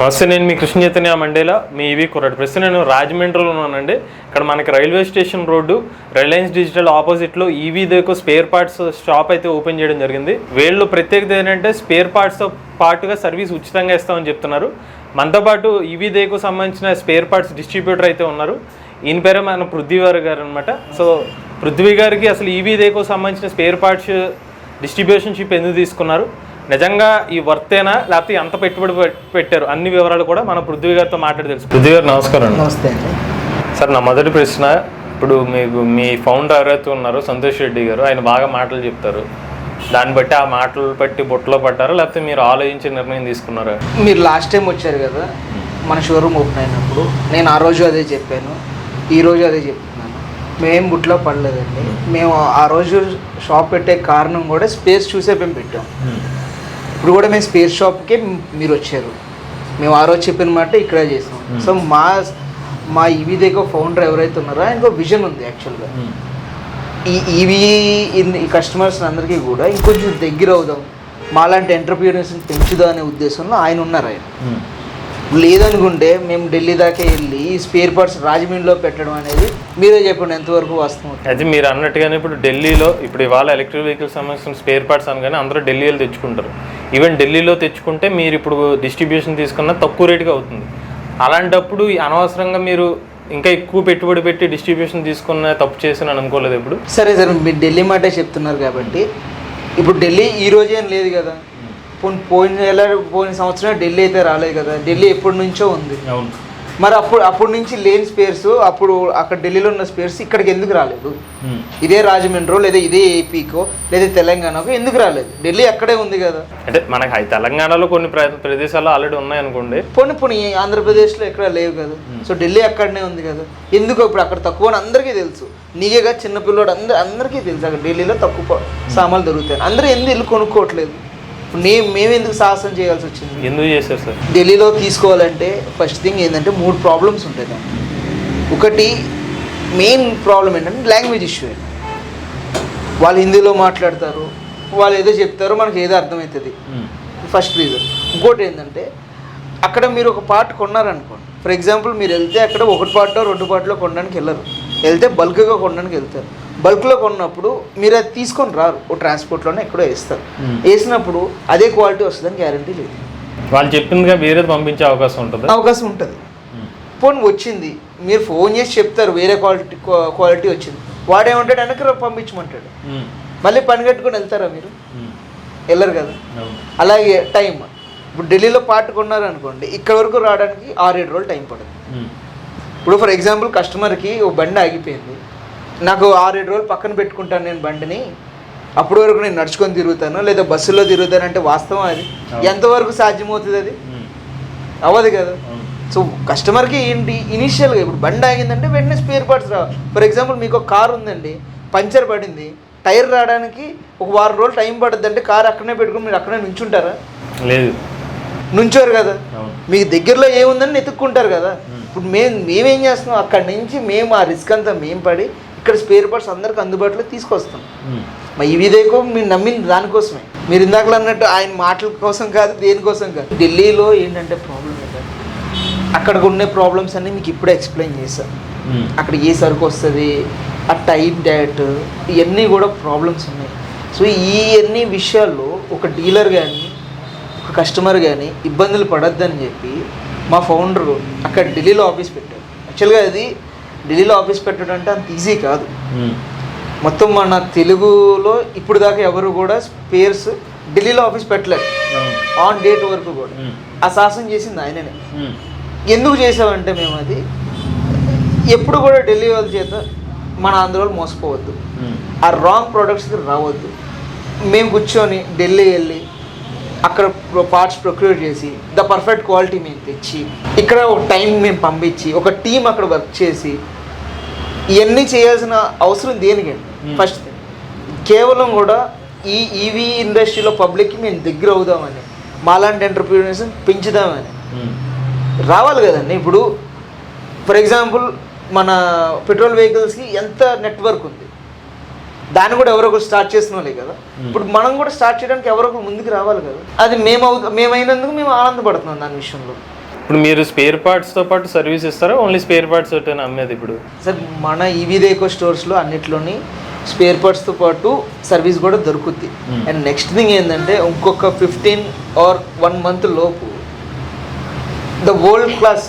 నమస్తే నేను మీ కృష్ణ చైతన్య మండేలా మీ ఈవీ కుర్రాడు. ప్రస్తుతం నేను రాజమండ్రిలో ఉన్నానండి. ఇక్కడ మనకి railway station road Reliance Digital ఆపోజిట్లో ఈవీ దేకో స్పేర్ పార్ట్స్ షాప్ అయితే ఓపెన్ చేయడం జరిగింది. వీళ్ళు ప్రత్యేకత ఏంటంటే స్పేర్ పార్ట్స్తో పాటుగా సర్వీస్ ఉచితంగా ఇస్తామని చెప్తున్నారు. మనతో పాటు ఈవీ దేకు సంబంధించిన స్పేర్ పార్ట్స్ డిస్ట్రిబ్యూటర్ అయితే ఉన్నారు. ఈయన పేరే మన పృథ్వీవారి గారు అనమాట సో పృథ్వీ గారికి అసలు ఈవీ దేకు సంబంధించిన స్పేర్ పార్ట్స్ డిస్ట్రిబ్యూషన్షిప్ ఎందుకు తీసుకున్నారు? నిజంగా ఈ వర్తేనా లేకపోతే ఎంత పెట్టుబడి పెట్- పెట్టారు? అన్ని వివరాలు కూడా మన పృథ్వీ గారితో మాట్లాడి తెలుసు. పృథ్వీ గారు నమస్కారం నమస్తే సార్ నా మొదటి ప్రశ్న ఇప్పుడు మీకు మీ ఫౌండర్ ఎవరైతే ఉన్నారో సంతోష్ రెడ్డి గారు ఆయన బాగా మాటలు చెప్తారు. దాన్ని బట్టి ఆ మాటలు బట్టి బుట్టలో పడ్డారా? లేకపోతే మీరు ఆలోచించి నిర్ణయం తీసుకున్నారా? మీరు లాస్ట్ టైం వచ్చారు కదా మన షోరూమ్ ఓపెన్ అయినప్పుడు నేను ఆ రోజు అదే చెప్పాను ఈ రోజు అదే చెప్తున్నాను. మేము బుట్లో పడలేదండి. మేము ఆ రోజు షాప్ పెట్టే కారణం కూడా స్పేస్ చూసే మేము పెట్టాం. ఇప్పుడు కూడా మేము స్పేస్ షాప్కే మీరు వచ్చారు. మేము ఆ రోజు చెప్పిన మాట ఇక్కడే చేసాం సో మా మా ఈవీ దగ్గర ఫౌండర్ ఎవరైతే ఉన్నారో ఆయనకు విజన్ ఉంది యాక్చువల్గా ఈ ఈవీ ఇన్ ఈ కస్టమర్స్ అందరికీ కూడా ఇంకొంచెం దగ్గర అవుదాం. మాలాంటి ఎంటర్ప్రీనర్స్ని పెంచుదాం అనే ఉద్దేశంలో ఆయన ఉన్నారు ఆయన. లేదనుకుంటే మేము ఢిల్లీ దాకా వెళ్ళి ఈ స్పేర్ పార్ట్స్ రాజమండ్రిలో పెట్టడం అనేది మీరే చెప్పండి ఎంతవరకు వాస్తవం అయితే మీరు అన్నట్టుగానే ఇప్పుడు ఢిల్లీలో ఇప్పుడు ఇవాళ ఎలక్ట్రిక్ వెహికల్ సంబంధించిన స్పేర్ పార్ట్స్ అనగానే అందరూ ఢిల్లీలో తెచ్చుకుంటారు. ఈవెన్ ఢిల్లీలో తెచ్చుకుంటే మీరు ఇప్పుడు డిస్ట్రిబ్యూషన్ తీసుకున్న తక్కువ రేటుగా అవుతుంది. అలాంటప్పుడు అనవసరంగా మీరు ఇంకా ఎక్కువ పెట్టుబడి పెట్టి డిస్ట్రిబ్యూషన్ తీసుకున్న తప్పు చేసిన అనుకోలేదు ఇప్పుడు సరే సార్ మీరు ఢిల్లీ మాటే చెప్తున్నారు కాబట్టి. ఇప్పుడు ఢిల్లీ ఈ రోజే ఏం లేదు కదా. పోయిన పోయిన నెల పోయిన సంవత్సరం ఢిల్లీ అయితే రాలేదు కదా. ఢిల్లీ ఎప్పటి నుంచో ఉంది. అవును. మరి అప్పుడు అప్పటి నుంచి లేని స్పేర్స్ అప్పుడు అక్కడ ఢిల్లీలో ఉన్న స్పేర్స్ ఇక్కడికి ఎందుకు రాలేదు? ఇదే రాజమండ్రో లేదా ఇదే ఏపీకో లేదా తెలంగాణకో ఎందుకు రాలేదు? ఢిల్లీ అక్కడే ఉంది కదా. అంటే మనకి తెలంగాణలో కొన్ని ప్ర- ప్రదేశాలు ఆల్రెడీ ఉన్నాయి అనుకోండి పోనీ పోనీ ఆంధ్రప్రదేశ్లో ఎక్కడ లేవు కదా. సో ఢిల్లీ అక్కడనే ఉంది కదా. ఎందుకు ఇప్పుడు అక్కడ తక్కువ అని అందరికీ తెలుసు. నీకే కదా అందరు అందరికీ తెలుసు అక్కడ ఢిల్లీలో తక్కువ సామాన్లు దొరుకుతాయి అందరూ ఎందుకు ఇల్లు కొనుక్కోవట్లేదు? ఇప్పుడు నే మేము ఎందుకు సాహసం చేయాల్సి వచ్చింది? ఎందుకు చేశారు సార్? ఢిల్లీలో తీసుకోవాలంటే ఫస్ట్ థింగ్ ఏంటంటే మూడు ప్రాబ్లమ్స్ ఉంటాయి దాంట్లో. ఒకటి మెయిన్ ప్రాబ్లం ఏంటంటే లాంగ్వేజ్ ఇష్యూ వాళ్ళు హిందీలో మాట్లాడతారు వాళ్ళు ఏదో చెప్తారో మనకి ఏదో అర్థమవుతుంది. ఫస్ట్ రీజన్ ఇంకోటి ఏంటంటే అక్కడ మీరు ఒక పార్ట్ కొన్నారనుకోండి. ఫర్ ఎగ్జాంపుల్ మీరు వెళ్తే అక్కడ ఒకటి పార్ట్లో రెండు పార్ట్లో కొనడానికి వెళ్ళరు. వెళ్తే బల్క్గా కొనడానికి వెళ్తారు. బల్క్లో కొన్నప్పుడు మీరు అది తీసుకొని రారు. ఓ ట్రాన్స్పోర్ట్లోనే ఎక్కడో వేస్తారు. వేసినప్పుడు అదే క్వాలిటీ వస్తుందని గ్యారంటీ లేదు. వాళ్ళు చెప్పిందిగా వేరేది పంపించే అవకాశం ఉంటుంది? అవకాశం ఉంటుంది. పోనీ వచ్చింది. మీరు ఫోన్ చేసి చెప్తారు వేరే క్వాలిటీ క్వాలిటీ వచ్చింది. వాడేమంటాడు? వెనక పంపించమంటాడు. మళ్ళీ పని కట్టుకొని వెళ్తారా మీరు? వెళ్ళరు కదా. అలాగే టైం ఇప్పుడు ఢిల్లీలో పార్ట్ కొన్నారనుకోండి ఇక్కడ వరకు రావడానికి ఆరేడు రోజులు టైం పడుతుంది. ఇప్పుడు ఫర్ ఎగ్జాంపుల్ కస్టమర్కి ఓ బండి ఆగిపోయింది. నాకు ఆరేడు రోజులు పక్కన పెట్టుకుంటాను నేను బండిని. అప్పటి వరకు నేను నడుచుకొని తిరుగుతాను లేదా బస్సులో తిరుగుతాను అంటే వాస్తవం అది. ఎంతవరకు సాధ్యమవుతుంది అది? అవ్వదు కదా. సో కస్టమర్కి ఏంటి? ఇనిషియల్గా ఇప్పుడు బండి ఆగిందంటే వెంటనే స్పేర్ పార్ట్స్ రావు ఫర్ ఎగ్జాంపుల్ మీకు ఒక కార్ ఉందండి పంచర్ పడింది టైర్ రావడానికి ఒక వారం రోజులు టైం పడుతుంది అంటే కార్ అక్కడనే పెట్టుకుని మీరు అక్కడే నుంచుంటారా? లేదు. నుంచోరు కదా. మీకు దగ్గరలో ఏముందని వెతుక్కుంటారు కదా. ఇప్పుడు మేము మేమేం చేస్తున్నాం? అక్కడి నుంచి మేము ఆ రిస్క్ అంతా మేము పడి ఇక్కడ స్పేర్ పార్ట్స్ అందరికి అందుబాటులో తీసుకొస్తాం. మా ఈ విధేకో మీరు నమ్మింది దానికోసమే. మీరు ఇందాకలు అన్నట్టు ఆయన మాటల కోసం కాదు దేనికోసం కాదు. ఢిల్లీలో ఏంటంటే ప్రాబ్లం ఏంటంటే అక్కడ ఉండే ప్రాబ్లమ్స్ అన్నీ మీకు ఇప్పుడే ఎక్స్ప్లెయిన్ చేశాను అక్కడ ఏ సరుకు వస్తుంది ఆ టైం డేట్ ఇవన్నీ కూడా ప్రాబ్లమ్స్ ఉన్నాయి. సో ఈ అన్ని విషయాల్లో ఒక డీలర్ కానీ ఒక కస్టమర్ కానీ ఇబ్బందులు పడొద్దని చెప్పి మా ఫౌండర్ అక్కడ ఢిల్లీలో ఆఫీస్ పెట్టారు. యాక్చువల్గా అది ఢిల్లీలో ఆఫీస్ పెట్టడం అంటే అంత ఈజీ కాదు. మొత్తం మన తెలుగులో ఇప్పుడు దాకా ఎవరు కూడా స్పేర్స్ ఢిల్లీలో ఆఫీస్ పెట్టలేదు. ఆన్ డేట్ వరకు కూడా. ఆ సాహసం చేసింది ఆయననే. ఎందుకు చేసామంటే మేము అది? ఎప్పుడు కూడా ఢిల్లీ వాళ్ళ చేత మన ఆంధ్రలో మోసపోవద్దు. ఆ రాంగ్ ప్రోడక్ట్స్కి రావద్దు. మేము కూర్చొని ఢిల్లీ వెళ్ళి అక్కడ పార్ట్స్ ప్రొక్యూర్ చేసి ద పర్ఫెక్ట్ క్వాలిటీ మేము తెచ్చి ఇక్కడ ఒక టైం మేము పంపించి ఒక టీం అక్కడ వర్క్ చేసి ఇవన్నీ చేయాల్సిన అవసరం దేనికండి Hmm. ఫస్ట్ కేవలం కూడా ఈ ఈవీ ఇండస్ట్రీలో పబ్లిక్కి మేము దగ్గర అవుదామని మాలాంటి ఎంటర్ప్రీనర్స్ పెంచుదామని. రావాలి కదండి. ఇప్పుడు ఫర్ ఎగ్జాంపుల్ మన పెట్రోల్ వెహికల్స్కి ఎంత నెట్వర్క్ ఉంది? దాన్ని కూడా ఎవరో ఒకరు స్టార్ట్ వాళ్ళే కదా. ఇప్పుడు మనం కూడా స్టార్ట్ చేయడానికి ఎవరో ఒకరు ముందుకు రావాలి కదా. అది మేము మేమైనందుకు మేము ఆనందపడుతున్నాం దాని విషయంలో. ఇప్పుడు మీరు స్పేర్ పార్ట్స్తో పాటు సర్వీస్ ఇస్తారా? ఓన్లీ స్పేర్ పార్ట్స్ ఒకటే అమ్మేది ఇప్పుడు? సార్ మన ఈవీదేకో స్టోర్స్లో అన్నిట్లోని స్పేర్ పార్ట్స్తో పాటు సర్వీస్ కూడా దొరుకుద్ది. Hmm. అండ్ నెక్స్ట్ థింగ్ ఏంటంటే ఇంకొక ఫిఫ్టీన్ ఆర్ వన్ మంత్ లోపు the world class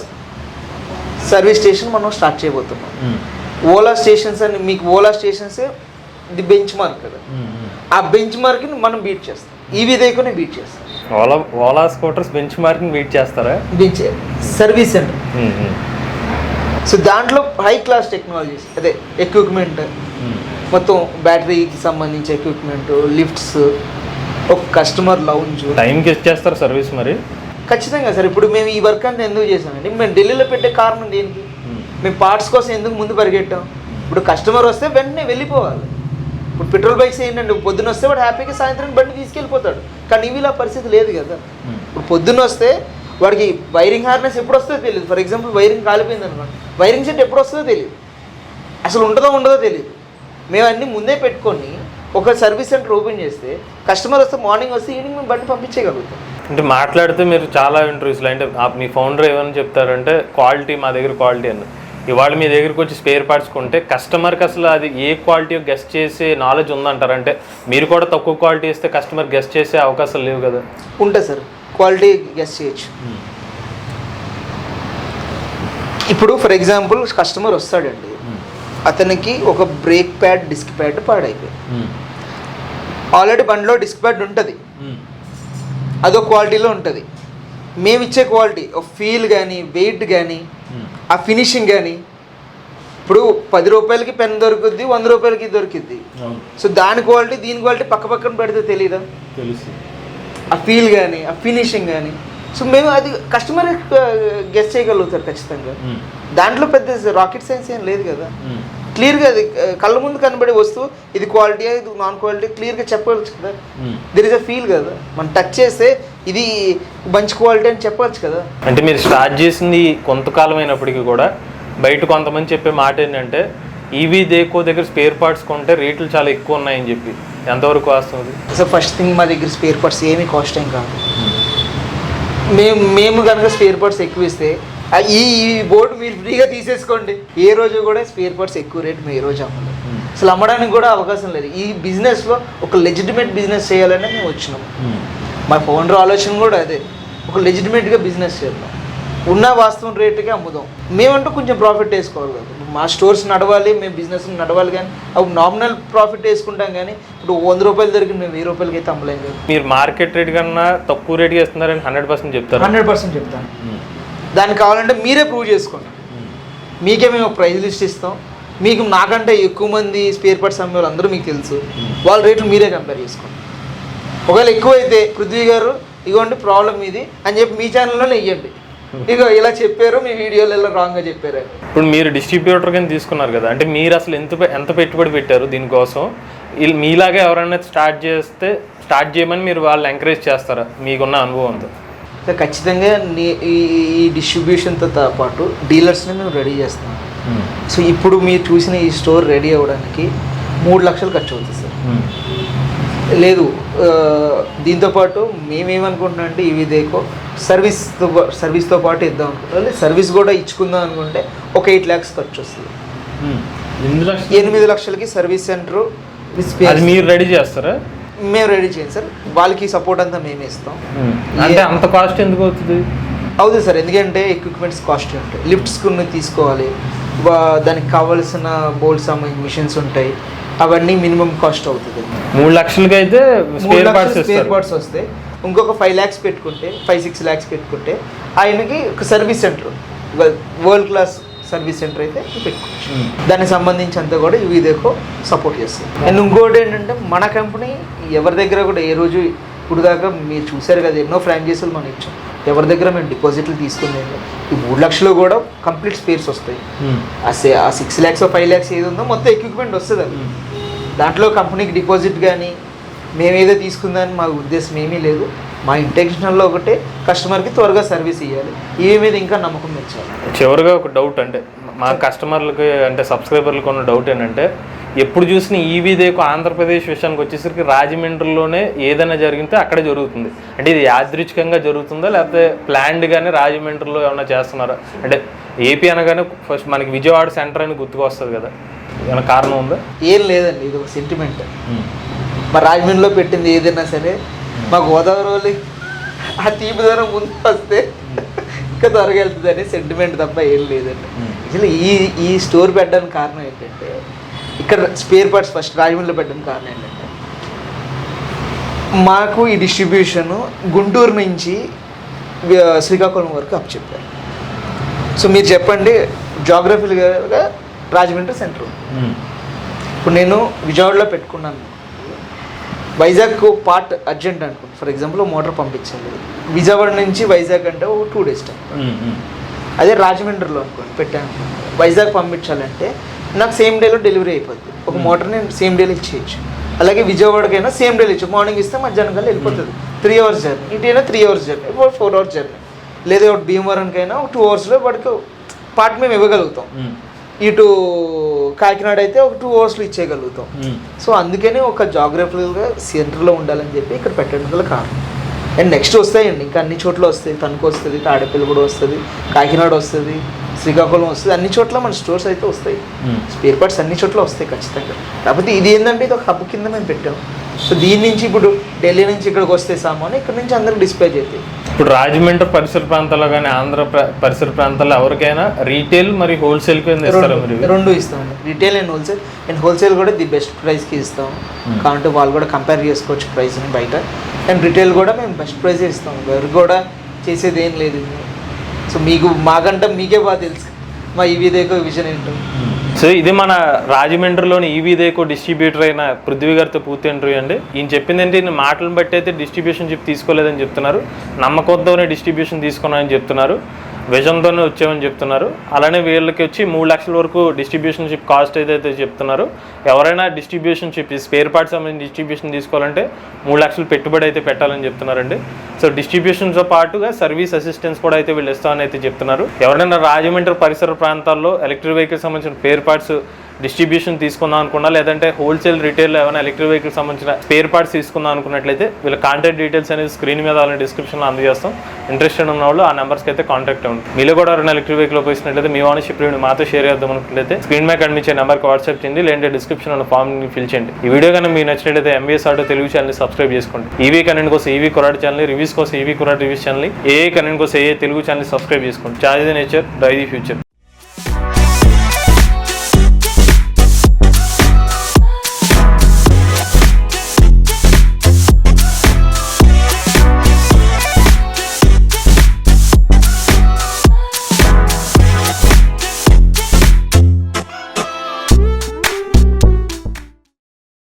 service station మనం స్టార్ట్ చేయబోతున్నాం. ఓలా స్టేషన్స్ అని మీకు Ola stations the benchmark కదా. ఆ బెంచ్ మార్క్ని మనం బీట్ చేస్తాం. ఈవీదేకోనే బీట్ చేస్తాం. Ola Ola scooters benchmarking meet చేస్తారా బీచ్ సర్వీస్ సెంటర్ సో దాంట్లో హై క్లాస్ టెక్నాలజీస్ అదే ఎక్విప్మెంట్ మొత్తం బ్యాటరీకి సంబంధించి ఎక్విప్మెంట్ లిఫ్ట్స్ ఒక కస్టమర్ లౌంజ్ టైంకి ఇచ్చేస్తారు సర్వీస్ మరి? ఖచ్చితంగా సార్ ఇప్పుడు మేము ఈ వర్క్ అంతా ఎందుకు చేసామండి మేము ఢిల్లీలో పెట్టే కారణం దేనికి? మేము. పార్ట్స్ కోసం ఎందుకు ముందు పరిగెట్టాం? ఇప్పుడు కస్టమర్ వస్తే వెంటనే వెళ్ళిపోవాలి. ఇప్పుడు పెట్రోల్ బైక్స్ ఏంటంటే పొద్దున్న వస్తే వాడు హ్యాపీగా సాయంత్రం బండి తీసుకెళ్ళిపోతాడు. కానీ ఇవి ఇలా పరిస్థితి లేదు కదా. ఇప్పుడు పొద్దున్న వస్తే వాడికి వైరింగ్ హార్నెస్ ఎప్పుడు వస్తుందో తెలియదు. ఫర్ ఎగ్జాంపుల్ వైరింగ్ కాలిపోయింది అనుకోండి. వైరింగ్ సెట్ ఎప్పుడు వస్తుందో తెలియదు. అసలు ఉంటుందో ఉండదో తెలియదు. మేము అన్నీ ముందే పెట్టుకొని ఒక సర్వీస్ సెంటర్ ఓపెన్ చేస్తే కస్టమర్ వస్తే మార్నింగ్ వస్తే ఈవినింగ్ మేము బండి పంపించేయగలుగుతాం. అంటే మాట్లాడితే మీరు చాలా ఇంటర్వ్యూస్లో అంటే మీ ఫౌండర్ ఏమని చెప్తారంటే క్వాలిటీ మా దగ్గర క్వాలిటీ అని ఇవాళ మీ దగ్గరికి వచ్చి స్పేర్ పార్ట్స్ కొంటే కస్టమర్కి అసలు అది ఏ క్వాలిటీ గెస్ట్ చేసే నాలెడ్జ్ ఉందంటారు? అంటే మీరు కూడా తక్కువ క్వాలిటీ ఇస్తే కస్టమర్ గెస్ట్ చేసే అవకాశాలు లేవు కదా? ఉంటుంది సార్. క్వాలిటీ గెస్ట్ చేయొచ్చు. ఇప్పుడు ఫర్ ఎగ్జాంపుల్ కస్టమర్ వస్తాడండి. అతనికి ఒక బ్రేక్ ప్యాడ్ డిస్క్ ప్యాడ్ పాడైపోయింది. ఆల్రెడీ బండిలో డిస్క్ ప్యాడ్ ఉంటుంది. అదో క్వాలిటీలో ఉంటుంది. మేము ఇచ్చే క్వాలిటీ ఫీల్ కానీ వెయిట్ కానీ ఆ ఫినిషింగ్ కానీ ఇప్పుడు పది రూపాయలకి పెన్ దొరుకుద్ది వంద రూపాయలకి దొరికిద్ది. సో దాని క్వాలిటీ దీని క్వాలిటీ పక్క పక్కన పెడితే తెలియదా తెలుసు. ఆ ఫీల్ కానీ ఆ ఫినిషింగ్ కానీ సో మేము అది కస్టమర్ గెస్ట్ చేయగలుగుతారు ఖచ్చితంగా. దాంట్లో పెద్ద రాకెట్ సైన్స్ ఏం లేదు కదా. క్లియర్గా అది కళ్ళ ముందు కనబడే వస్తువు ఇది క్వాలిటీ ఇది నాన్ క్వాలిటీ క్లియర్గా చెప్పవచ్చు కదా. దిర్ ఇస్ అ ఫీల్ కదా. మనం టచ్ చేస్తే ఇది మంచి క్వాలిటీ అని చెప్పవచ్చు కదా. అంటే మీరు స్టార్ట్ చేసింది కొంతకాలం అయినప్పటికీ కూడా బయట కొంతమంది చెప్పే మాట ఏంటంటే ఈవీ దేకో దగ్గర స్పేర్ పార్ట్స్ కొంటే రేట్లు చాలా ఎక్కువ ఉన్నాయని చెప్పి. ఎంతవరకు వస్తుంది సో ఫస్ట్ థింగ్ మా దగ్గర స్పేర్ పార్ట్స్ ఏమీ కాస్ట్ ఏం కాదు. మేము మేము కనుక స్పేర్ పార్ట్స్ ఎక్కువ ఇస్తే ఈ ఈ బోర్డు మీరు ఫ్రీగా తీసేసుకోండి. ఏ రోజు కూడా స్పేర్ పార్ట్స్ ఎక్కువ రేట్ మేము ఏ రోజు అమ్మలేదు అసలు అమ్మడానికి కూడా అవకాశం లేదు. ఈ బిజినెస్లో ఒక లెజిటిమేట్ బిజినెస్ చేయాలని మేము వచ్చినాం. మా ఫౌండర్ ఆలోచన కూడా అదే. ఒక లెజిటిమేట్గా బిజినెస్ చేద్దాం. ఉన్న వాస్తవం రేటుకే అమ్ముదాం. మేమంటూ కొంచెం ప్రాఫిట్ వేసుకోవాలి కదా. మా స్టోర్స్ నడవాలి మేము బిజినెస్ నడవాలి కానీ అప్పుడు నామినల్ ప్రాఫిట్ వేసుకుంటాం కానీ ఇప్పుడు వంద రూపాయలు దొరికి మేము వెయ్యి రూపాయలకి అయితే అమ్మలేం కదా. మీరు మార్కెట్ రేట్ కన్నా తక్కువ రేట్గా ఇస్తున్నారని హండ్రెడ్ పర్సెంట్ చెప్తారు? హండ్రెడ్ పర్సెంట్ చెప్తాను. దానికి కావాలంటే మీరే ప్రూవ్ చేసుకోండి. మీకే మేము ప్రైజ్ లిస్ట్ ఇస్తాం. మీకు నాకంటే ఎక్కువ మంది స్పేర్ పార్ట్స్ అమ్మే వాళ్ళు అందరూ మీకు తెలుసు. వాళ్ళ రేట్లు మీరే కంపేర్ చేసుకోండి. ఒకవేళ ఎక్కువ అయితే పృథ్వీ గారు ఇగోండి ప్రాబ్లం ఇది అని చెప్పి మీ ఛానల్లోనే ఇవ్వండి ఇగో ఇలా చెప్పారు మీ వీడియోలలో రాంగ్గా చెప్పారు. ఇప్పుడు మీరు డిస్ట్రిబ్యూటర్ కింద తీసుకున్నారు కదా అంటే మీరు అసలు ఎంత ఎంత పెట్టుబడి పెట్టారు దీనికోసం? మీలాగా ఎవరైనా స్టార్ట్ చేస్తే స్టార్ట్ చేయమని మీరు వాళ్ళు ఎంకరేజ్ చేస్తారా? మీకున్న అనుభవంతో. ఖచ్చితంగా నీ- ఈ ఈ డిస్ట్రిబ్యూషన్తో పాటు డీలర్స్ని మేము రెడీ చేస్తాం. సో ఇప్పుడు మీరు చూసిన ఈ స్టోర్ రెడీ అవ్వడానికి మూడు లక్షలు ఖర్చు అవుతుంది సార్ లేదు ఆ, దీంతో పాటు మేమేమనుకుంటున్నాం అంటే ఇవి దేకో సర్వీస్తో సర్వీస్తో పాటు ఇద్దాం అనుకుంటున్నాం. సర్వీస్ కూడా ఇచ్చుకుందాం అనుకుంటే ఒక ఎయిట్ ల్యాక్స్ ఖర్చు వస్తుంది ఎనిమిది లక్షలకి సర్వీస్ సెంటర్ మీరు రెడీ చేస్తారా? మేము రెడీ చేయండి సార్. వాళ్ళకి సపోర్ట్ అంతా మేమే ఇస్తాం. అంటే అంత కాస్ట్ ఎందుకు అవుతుంది? అవుతుంది సార్. ఎందుకంటే ఎక్విప్మెంట్స్ కాస్ట్ ఉంటాయి. లిఫ్ట్స్ కొన్ని తీసుకోవాలి. దానికి కావాల్సిన బోల్ట్ సంబంధించిన మిషన్స్ ఉంటాయి. అవన్నీ మినిమం కాస్ట్ అవుతుంది. మూడు లక్షలకి అయితే స్పేర్ పార్ట్స్ స్పేర్ పార్ట్స్ ఇంకొక ఫైవ్ ల్యాక్స్ పెట్టుకుంటే ఫైవ్ సిక్స్ ల్యాక్స్ పెట్టుకుంటే ఆయనకి ఒక service centre world class service centre అయితే పెట్టుకోవచ్చు. దానికి సంబంధించి అంతా కూడా ఇదేకో సపోర్ట్ చేస్తుంది. అండ్ ఇంకోటి ఏంటంటే మన కంపెనీ ఎవరి దగ్గర కూడా ఏ రోజు ఇప్పుడు దాకా మీరు చూసారు కదా ఎన్నో ఫ్రాంచైజీలు మనం ఇచ్చాం. ఎవరి దగ్గర మేము డిపాజిట్లు తీసుకునేది ఈ మూడు లక్షలు కూడా కంప్లీట్ స్పేర్స్ వస్తాయి. ఆ సిక్స్ ల్యాక్స్ ఫైవ్ ల్యాక్స్ ఏది ఉందో మొత్తం ఎక్విప్మెంట్ వస్తుంది అది. దాంట్లో కంపెనీకి డిపాజిట్ కానీ మేమేదో తీసుకుందని మా ఉద్దేశం ఏమీ లేదు. మా ఇంటెన్షన్లో ఒకటే కస్టమర్కి త్వరగా సర్వీస్ ఇవ్వాలి ఇవి మీద ఇంకా నమ్మకం పెంచాలి. చివరిగా ఒక డౌట్ అంటే మా కస్టమర్లకి అంటే సబ్స్క్రైబర్లకు ఉన్న డౌట్ ఏంటంటే ఎప్పుడు చూసిన ఈవీ ఆంధ్రప్రదేశ్ విషయానికి వచ్చేసరికి రాజమండ్రిలోనే ఏదైనా జరిగితే అక్కడే జరుగుతుంది. అంటే ఇది యాదృచ్ఛికంగా జరుగుతుందా లేకపోతే ప్లాన్డ్గానే రాజమండ్రిలో ఏమైనా చేస్తున్నారా? అంటే ఏపీ అనగానే ఫస్ట్ మనకి విజయవాడ సెంటర్ అని గుర్తుకు వస్తుంది కదా. ఏమైనా కారణం ఉందా? ఏం లేదండి ఇది ఒక సెంటిమెంట్ మా రాజమండ్రిలో పెట్టింది ఏదైనా సరే మా గోదావరి వాళ్ళు ఆ తీపి దూరం ముందు వస్తే ఇంకా త్వరగా వెళ్తుంది అనే సెంటిమెంట్ తప్ప ఏం లేదండి. అసలు ఈ ఈ స్టోర్ పెట్టడానికి కారణం ఏంటంటే ఇక్కడ స్పేర్ పార్ట్స్ ఫస్ట్ రాజమండ్రిలో పెట్టడానికి కారణం ఏంటంటే మాకు ఈ డిస్ట్రిబ్యూషన్ గుంటూరు నుంచి శ్రీకాకుళం వరకు అప్ చెప్పారు. సో మీరు చెప్పండి జాగ్రఫీగా రాజమండ్రి సెంటర్. ఇప్పుడు నేను విజయవాడలో పెట్టుకున్నాను. వైజాగ్ పార్ట్ అర్జెంట్ అనుకోండి ఫర్ ఎగ్జాంపుల్ మోటార్ పంపించాలి. విజయవాడ నుంచి వైజాగ్ అంటే ఒక టూ డేస్ టైం. అదే రాజమండ్రిలో అనుకోండి పెట్టాను. వైజాగ్ పంపించాలంటే నాకు సేమ్ డేలో డెలివరీ అయిపోద్ది. ఒక మోటార్ నేను సేమ్ డేలో ఇచ్చేయచ్చు. అలాగే విజయవాడకైనా సేమ్ డేలో ఇచ్చు మార్నింగ్ ఇస్తే మధ్యాహ్నం కల్లా వెళ్ళిపోతుంది. Three hours journey. ఇటైనా three hours journey. Four hours journey. లేదా ఒకటి భీమవరంకైనా ఒక టూ అవర్స్లో వాడికి పార్ట్ మేము ఇవ్వగలుగుతాం. ఇటు కాకినాడ అయితే ఒక టూ అవర్స్లో ఇచ్చేయగలుగుతాం. సో అందుకనే ఒక జాగ్రఫికల్గా సెంటర్లో ఉండాలని చెప్పి ఇక్కడ పెట్టడం గల కారణం. అండ్ నెక్స్ట్ వస్తాయండి. ఇంకా అన్ని చోట్ల వస్తాయి. తణుకు వస్తుంది తాడేపల్లి కూడా వస్తుంది కాకినాడ వస్తుంది శ్రీకాకుళం వస్తుంది. అన్ని చోట్ల మన స్టోర్స్ అయితే వస్తాయి. స్పేర్ పార్ట్స్ అన్ని చోట్ల వస్తాయి ఖచ్చితంగా. కాకపోతే ఇది ఏంటంటే ఇది ఒక హబ్ కింద మేము పెట్టాం. సో దీని నుంచి ఇప్పుడు ఢిల్లీ నుంచి ఇక్కడికి వస్తే సామాన్ ఇక్కడ నుంచి అందరికి డిస్ప్లే చేస్తాయి. ఇప్పుడు రాజమండ్రి పరిసర ప్రాంతాల్లో కానీ ఆంధ్ర ప్ర- పరిసర ప్రాంతాల్లో ఎవరికైనా రీటైల్ మరి హోల్సేల్ కింద ఇస్తారా మీరు రెండు ఇస్తాం. Retail and wholesale and wholesale కూడా ది బెస్ట్ ప్రైస్కి ఇస్తాం. కాబట్టి వాళ్ళు కూడా కంపేర్ చేసుకోవచ్చు ప్రైస్ని బయట. అండ్ రిటైల్ కూడా మేము బెస్ట్ ప్రైస్ ఇస్తాం. ఎవరికి కూడా చేసేది ఏం లేదు. సో మీకు మాకంటే మీకే బాగా తెలుసు. మా ఈ విధేక విజన్ ఏంటో. సో ఇది మన రాజమండ్రిలోని ఈవీ దేకో డిస్ట్రిబ్యూటర్ అయిన పృథ్వీ గారితో పూర్తి ఇంటర్వ్యూ అండి. ఈయన చెప్పింది ఏంటి నేను మాటలను బట్టి అయితే డిస్ట్రిబ్యూషన్ చెప్పి తీసుకోలేదని చెప్తున్నారు. నమ్మకంతోనే డిస్ట్రిబ్యూషన్ తీసుకున్నానని చెప్తున్నారు. విజన్తోనే వచ్చామని చెప్తున్నారు. అలానే వీళ్ళకి వచ్చి మూడు లక్షల వరకు డిస్ట్రిబ్యూషన్ షిప్ కాస్ట్ ఏదైతే చెప్తున్నారు ఎవరైనా డిస్ట్రిబ్యూషన్ షిప్ స్పేర్ పార్ట్స్ సంబంధించి డిస్ట్రిబ్యూషన్ తీసుకోవాలంటే మూడు లక్షలు పెట్టుబడి అయితే పెట్టాలని చెప్తున్నారండి. సో డిస్ట్రిబ్యూషన్తో పాటుగా సర్వీస్ అసిస్టెన్స్ కూడా అయితే వీళ్ళు ఇస్తామని అయితే చెప్తున్నారు. ఎవరైనా రాజమండ్రి పరిసర ప్రాంతాల్లో ఎలక్ట్రిక్ వెహికల్ సంబంధించిన స్పేర్ పార్ట్స్ డిస్ట్రిబ్యూషన్ తీసుకుందాం అనుకున్నా లేదంటే హోల్సేల్ రిటైల్ ఏమైనా ఎలక్ట్రిక్ వెహికల్ సంబంధించిన స్పేర్ పార్ట్స్ తీసుకుందాం అనుకున్నట్లయితే వీళ్ళ కాంటాక్ట్ డీటెయిల్స్ అనేది స్క్రీన్ మీద అలానే డిస్క్రిప్షన్లో అందజేస్తాం. ఇంట్రెస్టెడ్ ఉన్న వాళ్ళు ఆ నెంబర్స్కి అయితే కాంటాక్ట్ అవ్వండి. మీలో కూడా ఎవరైనా ఎలక్ట్రిక్ వెహికల్ ఉపయోగించినట్లయితే మీ ఓనర్షిప్ రివ్యూ మాతో షేర్ చేద్దాం అనుకున్నట్లయితే స్క్రీన్ మీద కనిపించే నెంబర్కి వాట్సాప్ చేయండి లేదంటే డిస్క్రిప్షన్ ఉన్న ఫామ్ ఫిల్ చేయండి. ఈ వీడియో కానీ మీకు నచ్చినట్లయితే ఎంబీఎస్ ఆటో తెలుగు ఛానల్ని సబ్స్క్రైబ్ చేసుకోండి. ఈవీ కనెంట్ కోసం ఈవీ కొరాడ్ ఛానల్ రివ్యూస్ కోసం ఈవీ కొరాడ్ రివ్యూస్ ఛానల్ ఏ కనెంట్ కోసం ఏ తెలుగు ఛానల్ సబ్స్క్రైబ్ చేసుకోండి. Charge the nature drive the future